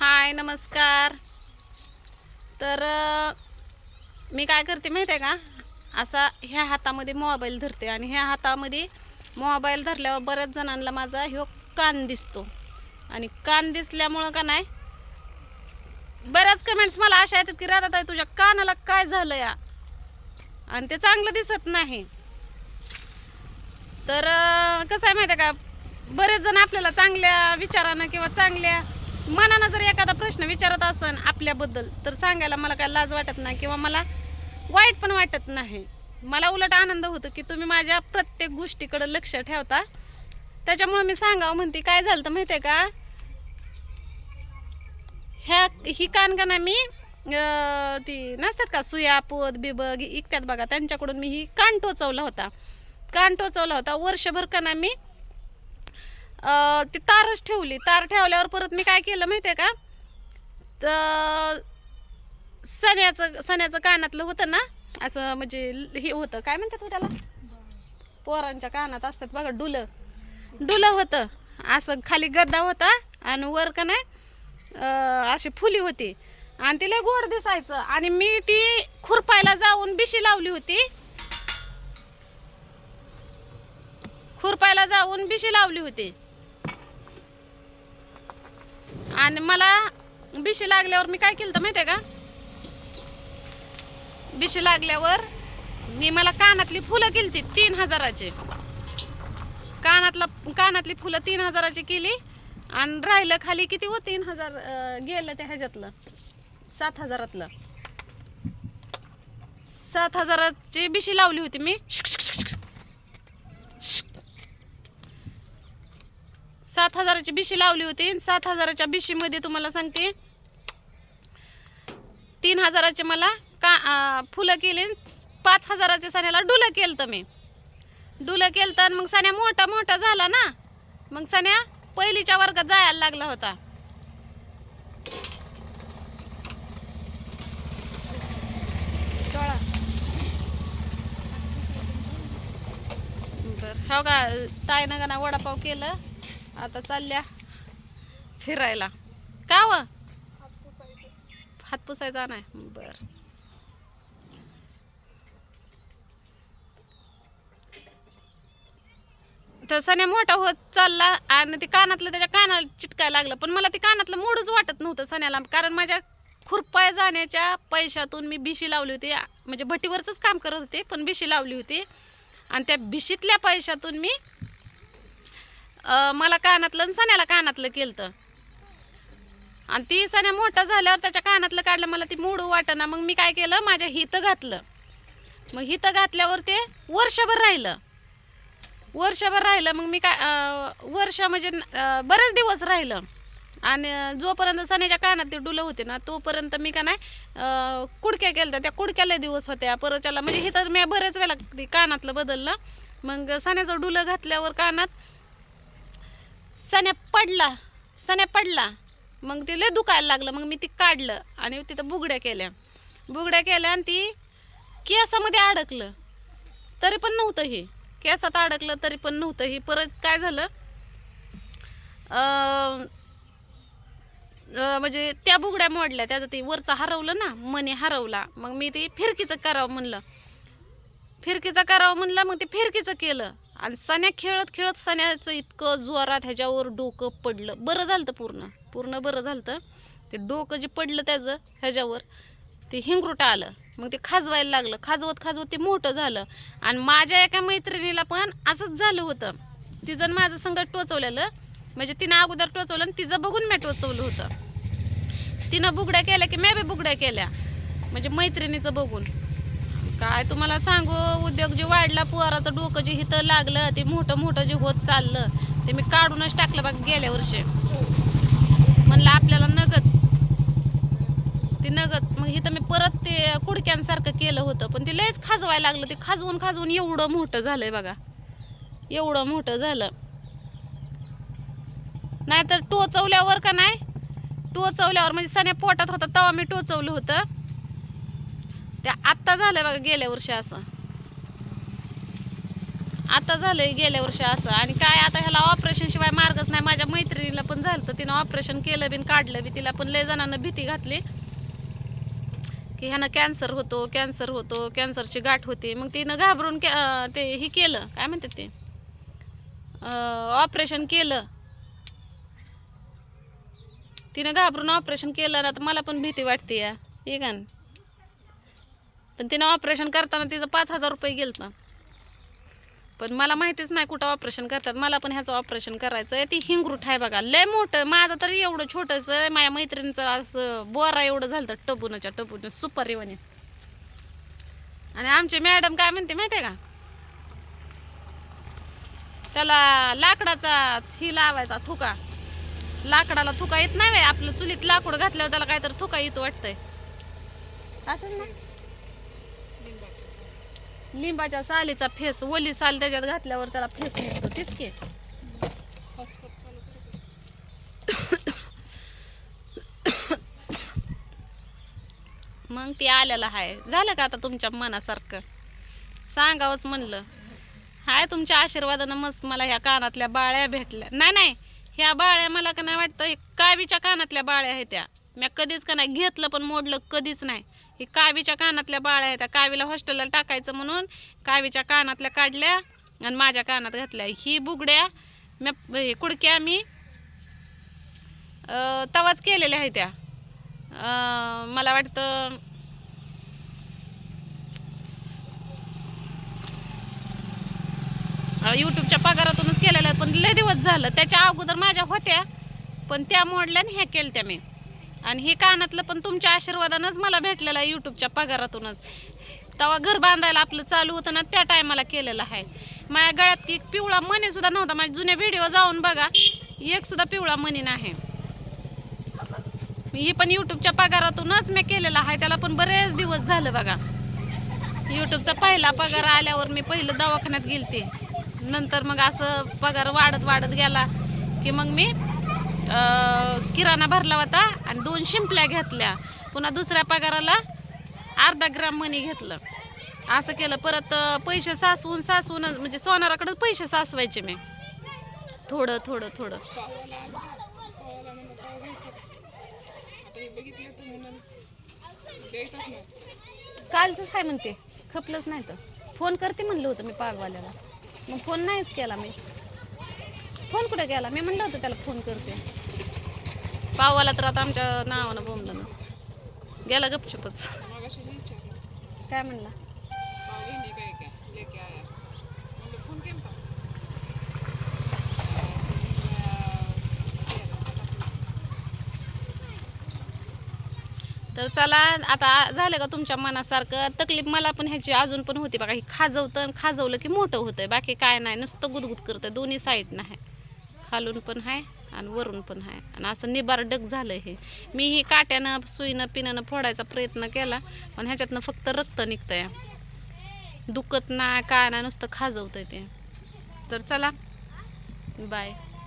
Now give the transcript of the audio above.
हाय नमस्कार. तर मी काय करते माहिती आहे का? असा ह्या हातामध्ये मोबाईल धरते आणि ह्या हातामध्ये मोबाईल धरल्यावर बऱ्याच जणांना माझा ह्यो कान दिसतो. आणि कान दिसल्यामुळं का नाही? बऱ्याच कमेंट्स मला अशा येतात की राधाताई तुझ्या कानाला काय झालं या? आणि ते चांगलं दिसत नाही. तर कसं आहे माहिती आहे का? बरेच जण आपल्याला चांगल्या विचारानं किंवा चांगल्या मनानं जर एखादा प्रश्न विचारत असन आपल्याबद्दल तर सांगायला मला काय लाज वाटत नाही किंवा मला वाईट पण वाटत नाही. मला उलट आनंद होतो की तुम्ही माझ्या प्रत्येक गोष्टीकडे लक्ष ठेवता. त्याच्यामुळे मी सांगावं म्हणते काय झालं तर माहिती आहे का? ह्या ही कानगाना मी ती नसतात का सुया पोत बिबग इकत्यात बघा त्यांच्याकडून मी ही कान टोचवला होता. कान टोचवला होता. वर्षभर काना मी ती तारच ठेवली. तार ठेवल्यावर परत मी काय केलं माहिती आहे का? तर सण्याचं सण्याचं कानातलं होतं ना असं म्हणजे हे होतं. काय म्हणतात त्याला? पोरांच्या कानात असतात बघा डुलं. डुलं होतं. असं खाली गद्दा होता आणि वर का नाही अशी फुली होती. आणि तिला गोड दिसायचं. आणि मी ती खुरपायला जाऊन बिशी लावली होती. खुरपायला जाऊन बिशी लावली होती. आणि मला बिशी लागल्यावर मी काय केलं तर माहिती आहे का? बिशी लागल्यावर मी मला कानातली फुलं केली तीन हजाराची. कानातला कानातली फुलं तीन हजाराची केली आणि राहिलं खाली किती हो? तीन हजार गेलं त्या ह्याच्यातलं. सात हजारातलं. सात हजाराची बिशी लावली होती मी. सात हजाराची बिशी लावली होती. सात हजाराच्या बिशीमध्ये तुम्हाला सांगते. तीन हजाराचे मला का फुलं केली पाच हजाराचे सण्याला डुलं केलं तर मी. डुलं केलं तर मग सण्या मोठा मोठा झाला ना. मग सण्या पहिलीच्या वर्गात जायला लागला होता. सोळा. बरं हो का ताईनं का ना वडापाव केलं. आता चालल्या फिरायला. का व? हात पुसायचा नाही. बर. तर सण्या मोठा होत चालला आणि ते कानातलं त्याच्या कानाला चिटकायला लागलं. पण मला ते कानातलं मोडच वाटत नव्हतं सण्याला. कारण माझ्या खुरपाय जाण्याच्या पैशातून मी भिशी लावली होती. म्हणजे भटीवरचंच काम करत होते पण भिशी लावली होती. आणि त्या भिशीतल्या पैशातून मी मला कानातलं आणि सण्याला कानातलं केलं आणि ती सण्या मोठा झाल्यावर त्याच्या कानातलं काढलं मला ती मोडू वाटेना. मग मी काय केलं माझ्या हितं घातलं. मग हितं घातल्यावर ते वर्षभर राहिलं. वर्षभर राहिलं मग मी काय वर्ष म्हणजे बरेच दिवस राहिलं. आणि जोपर्यंत सण्याच्या कानात ते डुलं होते ना तोपर्यंत मी का नाही कुडक्या केल्या त्या कुडक्याला दिवस होत्या. परत त्याला म्हणजे हिथं मी बरेच वेळा कानातलं बदललं. मग सण्याचं डुलं घातल्यावर कानात सण्या पडला सण्या पडला. मग ते लय दुखायला लागलं. मग मी ती काढलं आणि तिथं बुगड्या केल्या. बुगड्या केल्या आणि ती केसामध्ये अडकलं. तरी पण नव्हतं हे. केसात अडकलं तरी पण नव्हतं हे. परत काय झालं? म्हणजे त्या बुगड्या मोडल्या. त्याचं ते वरचं हरवलं ना मनी हरवला. मग मी ते फिरकीचं करावं म्हणलं. फिरकीचं करावं म्हणलं मग ते फिरकीचं केलं. आणि सण्या खेळत खेळत सण्याचं इतकं जोरात ह्याच्यावर डोकं पडलं. बरं झालं पूर्ण. पूर्ण बरं झालं ते डोकं जे पडलं त्याचं ह्याच्यावर ते हिंगरुट आलं. मग ते खाजवायला लागलं. खाजवत खाजवत ते मोठं झालं. आणि माझ्या एका मैत्रिणीला पण असंच झालं होतं. तिचं माझं संगत टोचवलेलं. म्हणजे तिनं अगोदर टोचवलं आणि तिचं बघून मी टोचवलं होतं. तिनं बुगड्या केल्या की मी बी बुगड्या केल्या. म्हणजे मैत्रिणीचं बघून. काय तुम्हाला सांगू उद्योग जे वाढला पुवाराचं डोकं जे हिथं लागलं ते मोठं मोठं जे होत चाललं ते मी काढूनच टाकलं बघ गेल्या वर्षी. म्हणलं आपल्याला नगच. ते नगच. मग इथं मी परत ते कुडक्यांसारखं केलं होतं पण ते लयच खाजवायला लागलं. ते खाजवून खाजवून एवढं मोठं झालंय बघा. एवढं मोठं झालं. नाहीतर टोचवल्यावर का नाही? टोचवल्यावर म्हणजे सण्या पोटात होता तेव्हा मी टोचवलं होतं. त्या आत्ता झालं बघा गेल्या वर्षी असं. आता झालंय गेल्या वर्षी असं. आणि काय आता ह्याला ऑपरेशन शिवाय मार्गच नाही. माझ्या मैत्रिणीला पण झालं तर तिनं ऑपरेशन केलं बिन काढलं बी. तिला पण लय जणांना भीती घातली. की ह्यानं कॅन्सर होतो कॅन्सर होतो कॅन्सरची गाठ होती. मग तिनं घाबरून कॅ- ते हे केलं. काय म्हणतात ते? ऑपरेशन केलं. तिनं घाबरून ऑपरेशन केलं ना तर मला पण भीती वाटते या ठीक आहे पण तिनं ऑपरेशन करताना तिचं पाच हजार रुपये गेलं पण मला माहितीच नाही कुठं ऑपरेशन करतात. मला पण ह्याचं ऑपरेशन करायचं आहे ती हिंगरूट आहे बघा. लय मोठं. माझं तरी एवढं छोटंसं आहे. माझ्या मैत्रिणीचं असं बोरा एवढं झालं तर टबूनच्या टबून सुपारी म्हणे. आणि आमची मॅडम काय म्हणते माहिती आहे का? त्याला लाकडाचा ही लावायचा थुका. लाकडाला थुका येत नाही आपलं चुलीत लाकूड घातल्यावर त्याला काहीतरी थुका येत वाटतंय. असंच ना? लिंबाच्या सालीचा फेस ओली साल त्याच्यात घातल्यावर त्याला फेस निघतो तेच की. मग ती आलेलं आहे झालं का आता तुमच्या मनासारखं? सांगावंच म्हणलं. हाय तुमच्या आशीर्वादानं मस्त मला ह्या कानातल्या बाळ्या भेटल्या. नाही नाही ह्या बाळ्या मला का नाही वाटतं? कावीच्या कानातल्या बाळ्या आहेत त्या. मी कधीच का नाही घेतलं पण मोडलं कधीच नाही. ही कावीच्या कानातल्या बाळ्या आहेत त्या कावीला हॉस्टेलला टाकायचं म्हणून कावीच्या कानातल्या काढल्या आणि माझ्या कानात घातल्या. ही बुगड्या मी हे कुडक्या मी तवाच केलेल्या आहेत त्या. मला वाटतं यूट्यूबच्या पगारातूनच केलेल्या पण लय दिवस झालं. त्याच्या अगोदर माझ्या होत्या पण त्या मोडल्या आणि ह्या केल्या त्या मी. आणि हे कानातलं पण तुमच्या आशीर्वादानंच मला भेटलेलं आहे यूट्यूबच्या पगारातूनच. तेव्हा घर बांधायला आपलं चालू होतं ना त्या टायमाला केलेलं आहे. माझ्या गळ्यात एक पिवळा मणी सुद्धा नव्हता. माझे जुने व्हिडिओ जाऊन बघा एक सुद्धा पिवळा मणी नाही. ही पण यूट्यूबच्या पगारातूनच मी केलेला आहे. त्याला पण बरेच दिवस झालं बघा. यूट्यूबचा पहिला पगार आल्यावर मी पहिलं दवाखान्यात गेलते. नंतर मग असं पगार वाढत वाढत गेला की मग मी किराणा भरला होता आणि दोन शिंपल्या घेतल्या. पुन्हा दुसऱ्या पगाराला अर्धा ग्राम मनी घेतलं. असं केलं. परत पैसे सासवून सासवून म्हणजे सोनाराकडं पैसे सासवायचे मी. थोडं थोडं थोडं. कालचंच काय म्हणते? खपलंच नाही तर. फोन करते म्हणलं होतं मी पागवाल्याला. मग फोन नाहीच केला मी. फोन कुठे केला मी म्हणलं होतं त्याला फोन करते. पाववाला तर आता आमच्या नावानं बोंबलं ना गेला गपचुपच. काय म्हणला? तर चला आता झालं का तुमच्या मनासारखं? तकलीफ मला पण ह्याची अजून पण होती बघा हे खाजवतं आणि खाजवलं की मोठं होतंय. बाकी काय नाही नुसतं गुदगुद करतं दोन्ही साईड नाही खालून पण आहे. आणि वरून पण आहे आणि असं निबार डग झालं हे. मी ही काट्यानं सुईनं पिण्यानं फोडायचा प्रयत्न केला पण ह्याच्यातनं फक्त रक्त निघतंय. दुखत नाही काय ना नुसतं खाजवतंय ते. तर चला. बाय.